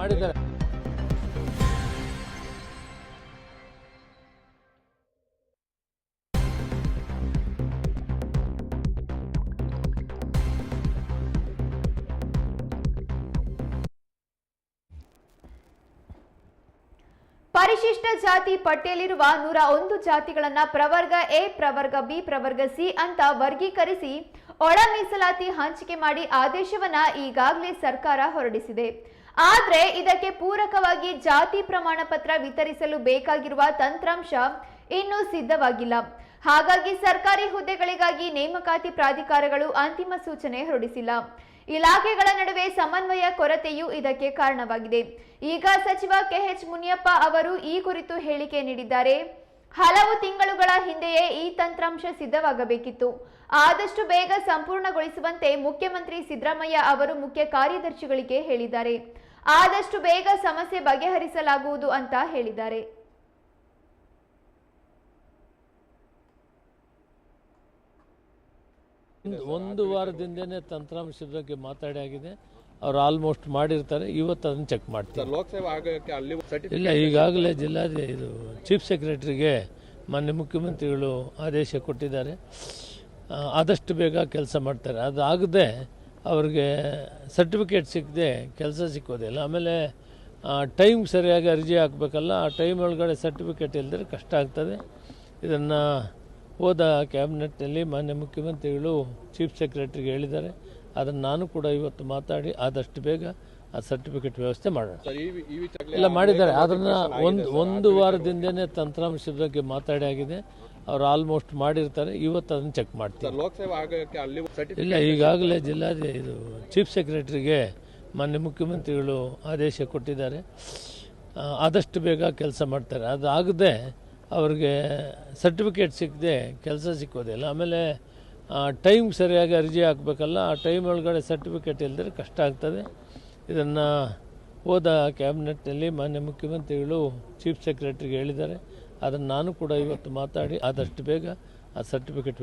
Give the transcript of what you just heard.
ಮಾಡಿದ್ದಾರೆ. ಪರಿಶಿಷ್ಟ ಜಾತಿ ಪಟ್ಟಿಯಲ್ಲಿರುವ ನೂರ ಒಂದು ಜಾತಿಗಳನ್ನ ಪ್ರವರ್ಗ ಎ, ಪ್ರವರ್ಗ ಬಿ, ಪ್ರವರ್ಗ ಸಿ ಅಂತ ವರ್ಗೀಕರಿಸಿ ಒಳ ಮೀಸಲಾತಿ ಹಂಚಿಕೆ ಮಾಡಿ ಆದೇಶವನ್ನ ಈಗಾಗಲೇ ಸರ್ಕಾರ ಹೊರಡಿಸಿದೆ. ಆದ್ರೆ ಇದಕ್ಕೆ ಪೂರಕವಾಗಿ ಜಾತಿ ಪ್ರಮಾಣ ಪತ್ರ ವಿತರಿಸಲು ಬೇಕಾಗಿರುವ ತಂತ್ರಾಂಶ ಇನ್ನೂ ಸಿದ್ಧವಾಗಿಲ್ಲ. ಹಾಗಾಗಿ ಸರ್ಕಾರಿ ಹುದ್ದೆಗಳಿಗಾಗಿ ನೇಮಕಾತಿ ಪ್ರಾಧಿಕಾರಗಳು ಅಂತಿಮ ಸೂಚನೆ ಹೊರಡಿಸಿಲ್ಲ. ಇಲಾಖೆಗಳ ನಡುವೆ ಸಮನ್ವಯ ಕೊರತೆಯೂ ಇದಕ್ಕೆ ಕಾರಣವಾಗಿದೆ. ಈಗ ಸಚಿವ ಕೆಎಚ್ ಮುನಿಯಪ್ಪ ಅವರು ಈ ಕುರಿತು ಹೇಳಿಕೆ ನೀಡಿದ್ದಾರೆ. ಹಲವು ತಿಂಗಳುಗಳ ಹಿಂದೆಯೇ ಈ ತಂತ್ರಾಂಶ ಸಿದ್ಧವಾಗಬೇಕಿತ್ತು. ಆದಷ್ಟು ಬೇಗ ಸಂಪೂರ್ಣಗೊಳಿಸುವಂತೆ ಮುಖ್ಯಮಂತ್ರಿ ಸಿದ್ದರಾಮಯ್ಯ ಅವರು ಮುಖ್ಯ ಕಾರ್ಯದರ್ಶಿಗಳಿಗೆ ಹೇಳಿದ್ದಾರೆ. ಆದಷ್ಟು ಬೇಗ ಸಮಸ್ಯೆ ಬಗೆಹರಿಸಲಾಗುವುದು ಅಂತ ಹೇಳಿದ್ದಾರೆ. ಒಂದು- ವಾರದಿಂದನೇ ತಂತ್ರಾಂಶದ ಬಗ್ಗೆ ಮಾತಾಡಿ ಆಗಿದೆ. ಅವ್ರು ಆಲ್ಮೋಸ್ಟ್ ಮಾಡಿರ್ತಾರೆ. ಇವತ್ತು ಅದನ್ನು ಚೆಕ್ ಮಾಡ್ತೀವಿ. ಸರ್ ಲೋಕಸಭಾ ಆಗೋಕ್ಕೆ ಅಲ್ಲಿ ಸರ್ಟಿಫಿಕೇಟ್ ಇಲ್ಲ ಈಗಾಗಲೇ ಜಿಲ್ಲಾ ಇದು ಚೀಫ್ ಸೆಕ್ರೆಟರಿಗೆ ಮಾನ್ಯ ಮುಖ್ಯಮಂತ್ರಿಗಳು ಆದೇಶ ಕೊಟ್ಟಿದ್ದಾರೆ. ಆದಷ್ಟು ಬೇಗ ಕೆಲಸ ಮಾಡ್ತಾರೆ. ಅದಾಗದೆ ಅವ್ರಿಗೆ ಸರ್ಟಿಫಿಕೇಟ್ ಸಿಕ್ಕದೆ ಕೆಲಸ ಸಿಕ್ಕೋದಿಲ್ಲ. ಆಮೇಲೆ ಟೈಮ್ ಸರಿಯಾಗಿ ಅರ್ಜಿ ಹಾಕಬೇಕಲ್ಲ ಆ ಟೈಮ್ ಒಳಗಡೆ ಸರ್ಟಿಫಿಕೇಟ್ ಇಲ್ಲದ್ರೆ ಕಷ್ಟ ಆಗ್ತದೆ. ಇದನ್ನು ಹೋದ ಕ್ಯಾಬಿನೆಟ್ನಲ್ಲಿ ಮಾನ್ಯ ಮುಖ್ಯಮಂತ್ರಿಗಳು ಚೀಫ್ ಸೆಕ್ರೆಟರಿಗೆ ಹೇಳಿದ್ದಾರೆ. ಅದನ್ನು ನಾನು ಕೂಡ ಇವತ್ತು ಮಾತಾಡಿ ಆದಷ್ಟು ಬೇಗ ಆ ಸರ್ಟಿಫಿಕೇಟ್ ವ್ಯವಸ್ಥೆ ಮಾಡೋಣ. ಎಲ್ಲ ಮಾಡಿದ್ದಾರೆ. ಅದನ್ನು ಒಂದು ಒಂದು ವಾರದಿಂದನೇ ತಂತ್ರಾಂಶದ ಬಗ್ಗೆ ಮಾತಾಡಿ ಆಗಿದೆ. ಅವ್ರು ಆಲ್ಮೋಸ್ಟ್ ಮಾಡಿರ್ತಾರೆ. ಇವತ್ತು ಅದನ್ನು ಚೆಕ್ ಮಾಡ್ತೀವಿ. ಲೋಕಸಭೆ ಲೋಕಸಭಾ ಆಗೋಕ್ಕೆ ಅಲ್ಲಿ ಇಲ್ಲ ಈಗಾಗಲೇ ಜಿಲ್ಲಾಧಿ ಇದು ಚೀಫ್ ಸೆಕ್ರೆಟರಿಗೆ ಮಾನ್ಯ ಮುಖ್ಯಮಂತ್ರಿಗಳು ಆದೇಶ ಕೊಟ್ಟಿದ್ದಾರೆ. ಆದಷ್ಟು ಬೇಗ ಕೆಲಸ ಮಾಡ್ತಾರೆ. ಅದಾಗದೆ ಅವ್ರಿಗೆ ಸರ್ಟಿಫಿಕೇಟ್ ಸಿಕ್ಕದೆ ಕೆಲಸ ಸಿಕ್ಕೋದಿಲ್ಲ. ಆಮೇಲೆ ಟೈಮ್ ಸರಿಯಾಗಿ ಅರ್ಜಿ ಹಾಕಬೇಕಲ್ಲ ಆ ಟೈಮ್ ಒಳಗಡೆ ಸರ್ಟಿಫಿಕೇಟ್ ಇಲ್ಲದ್ರೆ ಕಷ್ಟ ಆಗ್ತದೆ. ಇದನ್ನು ಹೋದ ಕ್ಯಾಬಿನೆಟ್ನಲ್ಲಿ ಮಾನ್ಯ ಮುಖ್ಯಮಂತ್ರಿಗಳು ಚೀಫ್ ಸೆಕ್ರೆಟರಿಗೆ ಹೇಳಿದ್ದಾರೆ. ಅದನ್ನು ನಾನು ಕೂಡ ಇವತ್ತು ಮಾತಾಡಿ ಆದಷ್ಟು ಬೇಗ ಆ ಸರ್ಟಿಫಿಕೇಟ್